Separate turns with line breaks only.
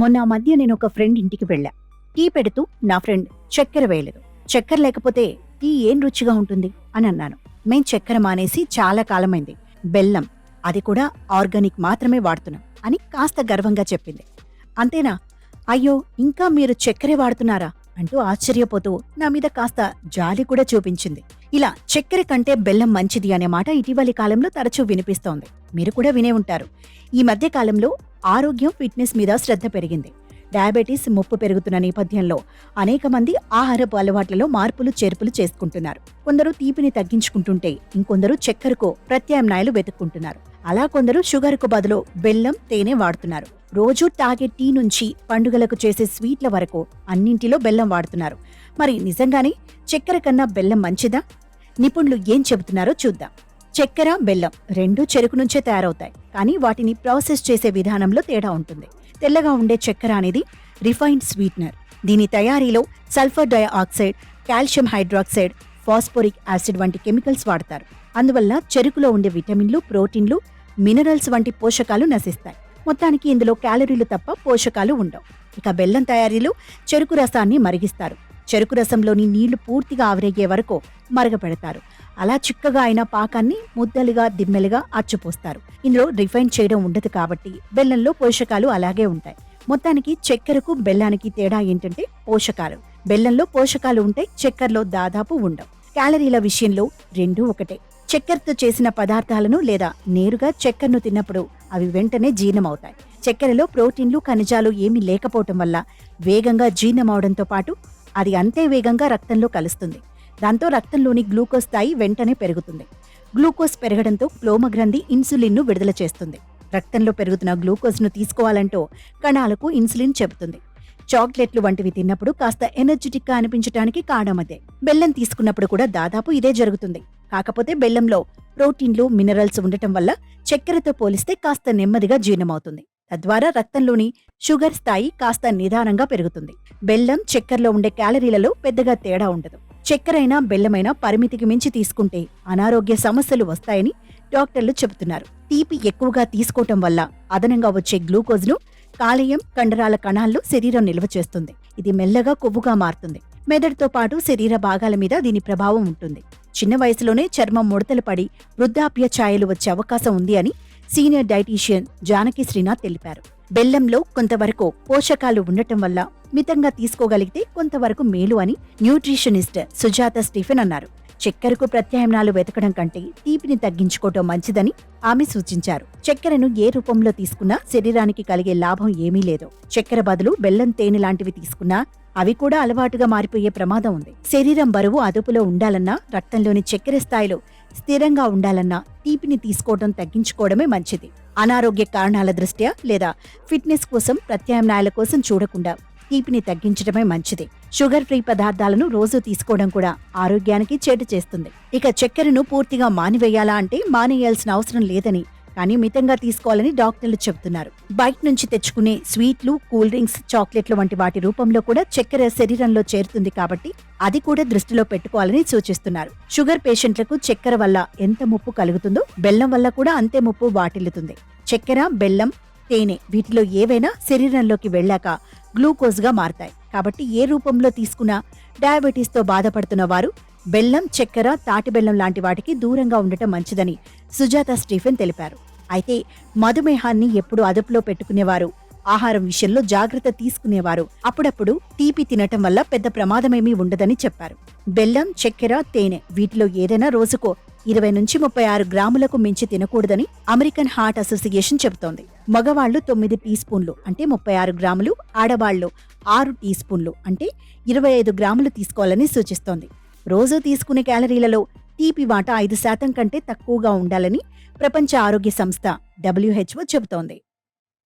మొన్న మధ్య నేను ఒక ఫ్రెండ్ ఇంటికి వెళ్ళా. టీ పెడుతూ నా ఫ్రెండ్ చక్కెర వేయలేదు. చక్కెర లేకపోతే టీ ఏం రుచిగా ఉంటుంది? అని అన్నాను. మేం చక్కెర మానేసి చాలా కాలమైంది. బెల్లం అది కూడా ఆర్గానిక్ మాత్రమే వాడుతున్నాం అని కాస్త గర్వంగా చెప్పింది. అంతేనా? అయ్యో ఇంకా మీరు చక్కెరే వాడుతున్నారా? అంటూ ఆశ్చర్యపోతూ నా మీద కాస్త జాలి కూడా చూపించింది. ఇలా చక్కెర కంటే బెల్లం మంచిది అనే మాట ఇటీవలి కాలంలో తరచూ వినిపిస్తోంది. మీరు కూడా వినే ఉంటారు. ఈ మధ్య కాలంలో ఆరోగ్యం ఫిట్నెస్ మీద శ్రద్ధ పెరిగింది. డయాబెటీస్ ముప్పు పెరుగుతున్న నేపథ్యంలో అనేక మంది ఆహారపు అలవాట్లలో మార్పులు చేర్పులు చేసుకుంటున్నారు. కొందరు తీపిని తగ్గించుకుంటుంటే ఇంకొందరు చక్కెరకు ప్రత్యామ్నాయాలు వెతుక్కుంటున్నారు. అలా కొందరు షుగర్కు బదులు బెల్లం తేనె వాడుతున్నారు. రోజూ తాగే టీ నుంచి పండుగలకు చేసే స్వీట్ల వరకు అన్నింటిలో బెల్లం వాడుతున్నారు. మరి నిజంగానే చక్కెర కన్నా బెల్లం మంచిదా? నిపుణులు ఏం చెబుతున్నారో చూద్దాం. చక్కెర బెల్లం రెండూ చెరుకు నుంచే తయారవుతాయి. కానీ వాటిని ప్రాసెస్ చేసే విధానంలో తేడా ఉంటుంది. తెల్లగా ఉండే చక్కెర అనేది రిఫైన్డ్ స్వీట్నర్. దీని తయారీలో sulphur dioxide calcium hydroxide phosphoric acid వంటి కెమికల్స్ వాడతారు. అందువల్ల చెరుకులో ఉండే విటమిన్లు ప్రోటీన్లు మినరల్స్ వంటి పోషకాలు నశిస్తాయి. మొత్తానికి ఇందులో క్యాలరీలు తప్ప పోషకాలు ఉండవు. ఇక బెల్లం తయారీలో చెరుకు రసాన్ని మరిగిస్తారు. చెరుకు రసంలోని నీళ్ళు పూర్తిగా ఆవిరయ్యే వరకు మరగపెడతారు. అలా చిక్కగా అయిన పాకాన్ని ముద్దలుగా దిమ్మెలుగా అచ్చుపోస్తారు. ఇందులో రిఫైన్ చేయడం ఉండదు కాబట్టి బెల్లంలో పోషకాలు అలాగే ఉంటాయి. మొత్తానికి చక్కెరకు బెల్లానికి తేడా ఏంటంటే పోషకాలు. బెల్లంలో పోషకాలు ఉంటాయి చక్కెరలో దాదాపు ఉండవు. క్యాలరీల విషయంలో రెండూ ఒకటే. చక్కెరతో చేసిన పదార్థాలను లేదా నేరుగా చక్కెరను తిన్నప్పుడు అవి వెంటనే జీర్ణమవుతాయి. చక్కెరలో ప్రోటీన్లు ఖనిజాలు ఏమీ లేకపోవటం వల్ల వేగంగా జీర్ణమవడంతో పాటు అది అంతే వేగంగా రక్తంలో కలుస్తుంది. దాంతో రక్తంలోని గ్లూకోజ్ స్థాయి వెంటనే పెరుగుతుంది. గ్లూకోజ్ పెరగడంతో క్లోమగ్రంథి ఇన్సులిన్ను విడుదల చేస్తుంది. రక్తంలో పెరుగుతున్న గ్లూకోజ్ను తీసుకోవాలంటూ కణాలకు ఇన్సులిన్ చెబుతుంది. చాక్లెట్లు వంటివి తిన్నప్పుడు కాస్త ఎనర్జెటిక్గా అనిపించడానికి కారణం అదే. బెల్లం తీసుకున్నప్పుడు కూడా దాదాపు ఇదే జరుగుతుంది. కాకపోతే బెల్లంలో ప్రోటీన్లు మినరల్స్ ఉండటం వల్ల చక్కెరతో పోలిస్తే కాస్త నెమ్మదిగా జీర్ణమవుతుంది. తద్వారా రక్తంలోని షుగర్ స్థాయి కాస్త నిదానంగా పెరుగుతుంది. బెల్లం చక్కెరలో ఉండే క్యాలరీలలో పెద్దగా తేడా ఉండదు. చక్కెరైనా బెల్లమైనా పరిమితికి మించి తీసుకుంటే అనారోగ్య సమస్యలు వస్తాయని డాక్టర్లు చెబుతున్నారు. తీపి ఎక్కువగా తీసుకోవటం వల్ల అదనంగా వచ్చే గ్లూకోజ్ను కాలేయం కండరాల కణాల్లో శరీరం నిల్వ చేస్తుంది. ఇది మెల్లగా కొవ్వుగా మారుతుంది. మెదడుతో పాటు శరీర భాగాల మీద దీని ప్రభావం ఉంటుంది. చిన్న వయసులోనే చర్మం ముడతలు పడి వృద్ధాప్య ఛాయలు వచ్చే అవకాశం ఉంది అని సీనియర్ డైటీషియన్ జానకి శ్రీనాథ్ తెలిపారు. బెల్లంలో కొంతవరకు పోషకాలు ఉండటం వల్ల మితంగా తీసుకోగలిగితే కొంతవరకు మేలు అని న్యూట్రిషనిస్ట్ సుజాత స్టీఫెన్ అన్నారు. చక్కెరకు ప్రత్యామ్నాలు వెతకడం కంటే తీపిని తగ్గించుకోవటం మంచిదని ఆమె సూచించారు. చక్కెరను ఏ రూపంలో తీసుకున్నా శరీరానికి కలిగే లాభం ఏమీ లేదు. చక్కెర బదులు బెల్లం తేనె లాంటివి తీసుకున్నా అవి కూడా అలవాటుగా మారిపోయే ప్రమాదం ఉంది. శరీరం బరువు అదుపులో ఉండాలన్నా రక్తంలోని చక్కెర స్థాయిలో స్థిరంగా ఉండాలన్నా తీపిని తీసుకోవడం తగ్గించుకోవడమే మంచిది. అనారోగ్య కారణాల దృష్ట్యా లేదా ఫిట్నెస్ కోసం ప్రత్యామ్నాయాల కోసం చూడకుండా తీపిని తగ్గించడమే మంచిది. షుగర్ ఫ్రీ పదార్థాలను రోజు తీసుకోవడం కూడా ఆరోగ్యానికి చేటు చేస్తుంది. ఇక చక్కెరను పూర్తిగా మానివేయాలా అంటే మానేయాల్సిన అవసరం లేదని కానీ మితంగా తీసుకోవాలని డాక్టర్లు చెబుతున్నారు. బయట నుంచి తెచ్చుకునే స్వీట్లు కూల్ డ్రింక్స్ చాక్లెట్లు వంటి వాటి రూపంలో కూడా చక్కెర శరీరంలో చేరుతుంది కాబట్టి అది కూడా దృష్టిలో పెట్టుకోవాలని సూచిస్తున్నారు. షుగర్ పేషెంట్లకు చక్కెర వల్ల ఎంత ముప్పు కలుగుతుందో బెల్లం వల్ల కూడా అంతే ముప్పు వాటిల్లుతుంది. చక్కెర బెల్లం తేనె వీటిలో ఏవైనా శరీరంలోకి వెళ్ళాక గ్లూకోజ్గా మారతాయి. కాబట్టి ఏ రూపంలో తీసుకున్నా డయాబెటీస్తో బాధపడుతున్న వారు బెల్లం చక్కెర తాటి బెల్లం లాంటి వాటికి దూరంగా ఉండటం మంచిదని సుజాత స్టీఫెన్ తెలిపారు. అయితే మధుమేహాన్ని ఎప్పుడు అదుపులో పెట్టుకునేవారు. ఆహారం విషయంలో జాగ్రత్త తీసుకునేవారు. అప్పుడప్పుడు తీపి తినటం వల్ల పెద్ద ప్రమాదమేమీ ఉండదని చెప్పారు. బెల్లం చక్కెర తేనె వీటిలో ఏదైనా రోజుకో ఇరవై నుంచి ముప్పై ఆరు గ్రాములకు మించి తినకూడదని అమెరికన్ హార్ట్ అసోసియేషన్ చెబుతోంది. మగవాళ్ళు తొమ్మిది టీ స్పూన్లు అంటే ముప్పై ఆరు గ్రాములు ఆడవాళ్ళు ఆరు టీ స్పూన్లు అంటే ఇరవై ఐదు గ్రాములు తీసుకోవాలని సూచిస్తోంది. రోజు తీసుకునే క్యాలరీలలో తీపి వాటా ఐదు శాతం కంటే తక్కువగా ఉండాలని ప్రపంచ ఆరోగ్య సంస్థ డబ్ల్యూహెచ్ఓ చెబుతోంది.